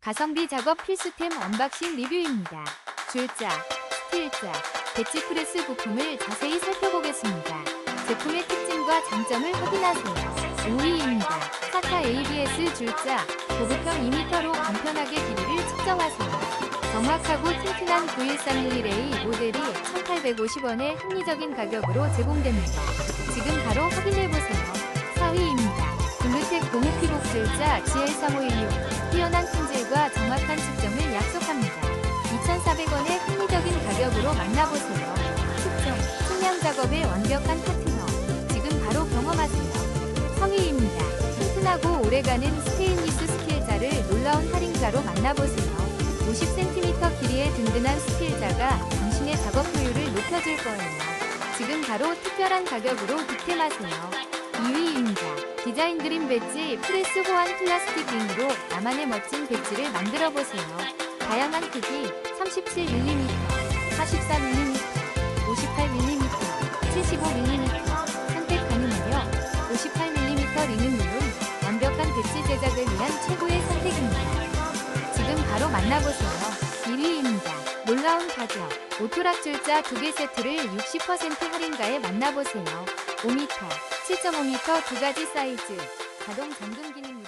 가성비 작업 필수템 언박싱 리뷰입니다. 줄자, 스틸자, 배치 프레스 부품을 자세히 살펴보겠습니다. 제품의 특징과 장점을 확인하세요. 5위입니다. 사타 ABS 줄자, 고급형 2m로 간편하게 길이를 측정하세요. 정확하고 튼튼한 9131A 모델이 1,850원의 합리적인 가격으로 제공됩니다. 지금 바로 확인해보세요. 4위입니다. 블루텍 고무 피복 줄자 GL3516 뛰어난 품질과 정확한 측정을 약속합니다. 2,400원의 합리적인 가격으로 만나보세요. 측정, 측량 작업의 완벽한 파트너. 지금 바로 경험하세요. 성의입니다. 튼튼하고 오래가는 스테인리스 스킬자를 놀라운 할인가로 만나보세요. 50cm 길이의 든든한 스틸자가 당신의 작업 효율을 높여줄 거예요. 지금 바로 특별한 가격으로 득템하세요. 2위입니다. 디자인 그린 배지 프레스 호환 플라스틱 링으로 나만의 멋진 배지를 만들어 보세요. 다양한 크기 37mm, 44mm, 58mm, 75mm 선택 가능하며 58mm 링은 물론 완벽한 배지 제작을 위한 최고의 선택입니다. 지금 바로 만나보세요. 1위입니다. 놀라운 가격. 오토락 줄자 2개 세트를 60% 할인가에 만나보세요. 5m, 7.5m 두 가지 사이즈. 자동 잠금 기능